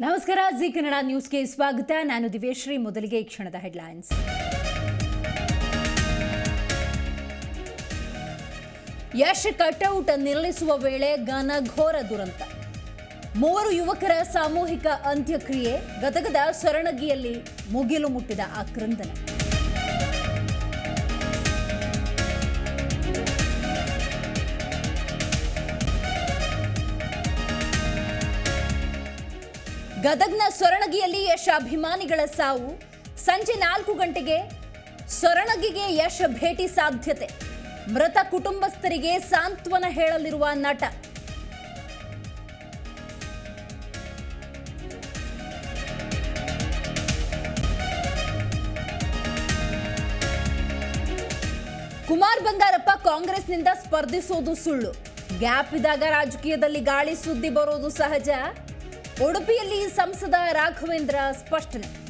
ನಮಸ್ಕಾರ, ಜಿ ಕನ್ನಡ ನ್ಯೂಸ್ಗೆ ಸ್ವಾಗತ. ನಾನು ದಿವ್ಯಶ್ರೀ, ಮೊದಲಿಗೆ ಕ್ಷಣದ ಹೆಡ್ಲೈನ್ಸ್. ಯಶ್ ಕಟೌಟ್ ನಿಲ್ಲಿಸುವ ವೇಳೆ ಘನಘೋರ ದುರಂತ. ಮೂವರು ಯುವಕರ ಸಾಮೂಹಿಕ ಅಂತ್ಯಕ್ರಿಯೆ, ಗದಗದ ಸೊರಣಗಿಯಲ್ಲಿ ಮುಗಿಲು ಮುಟ್ಟಿದ ಆಕ್ರಂದನ. ಗದಗ್ನ ಸೊರಣಗಿಯಲ್ಲಿ ಯಶ್ ಅಭಿಮಾನಿಗಳ ಸಾವು. ಸಂಜೆ ನಾಲ್ಕು ಗಂಟೆಗೆ ಸೊರಣಗಿಗೆ ಯಶ್ ಭೇಟಿ ಸಾಧ್ಯತೆ. ಮೃತ ಕುಟುಂಬಸ್ಥರಿಗೆ ಸಾಂತ್ವನ ಹೇಳಲಿರುವ ನಟ. ಕುಮಾರ್ ಬಂಗಾರಪ್ಪ ಕಾಂಗ್ರೆಸ್ನಿಂದ ಸ್ಪರ್ಧಿಸೋದು ಸುಳ್ಳು. ಗ್ಯಾಪ್ ಇದ್ದಾಗ ರಾಜಕೀಯದಲ್ಲಿ ಗಾಳಿ ಸುದ್ದಿ ಬರೋದು ಸಹಜ. ಉಡುಪಿಯಲ್ಲಿ ಸಂಸದ ರಾಘವೇಂದ್ರ ಸ್ಪಷ್ಟನೆ.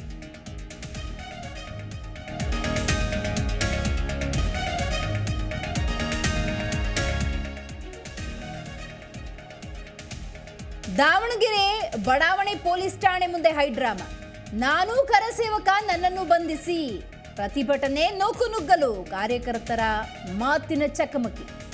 ದಾವಣಗೆರೆ ಬಡಾವಣೆ ಪೊಲೀಸ್ ಠಾಣೆ ಮುಂದೆ ಹೈಡ್ರಾಮಾ. ನಾನು ಕರಸೇವಕ ನನ್ನನ್ನು ಬಂಧಿಸಿ. ಪ್ರತಿಭಟನೆ ನೂಕುನುಗ್ಗಲು ಕಾರ್ಯಕರ್ತರ ಮಾತಿನ ಚಕಮಕಿ.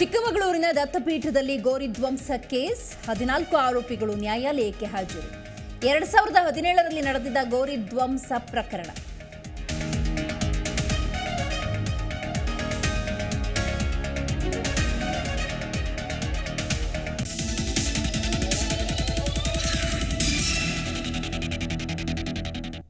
ಚಿಕ್ಕಮಗಳೂರಿನ ದತ್ತಪೀಠದಲ್ಲಿ ಗೋರಿ ಧ್ವಂಸ ಕೇಸ್, ಹದಿನಾಲ್ಕು ಆರೋಪಿಗಳು ನ್ಯಾಯಾಲಯಕ್ಕೆ ಹಾಜರು. ಎರಡ್ ಸಾವಿರದ ಹದಿನೇಳರಲ್ಲಿ ನಡೆದಿದ್ದ ಗೋರಿ ಧ್ವಂಸ ಪ್ರಕರಣ.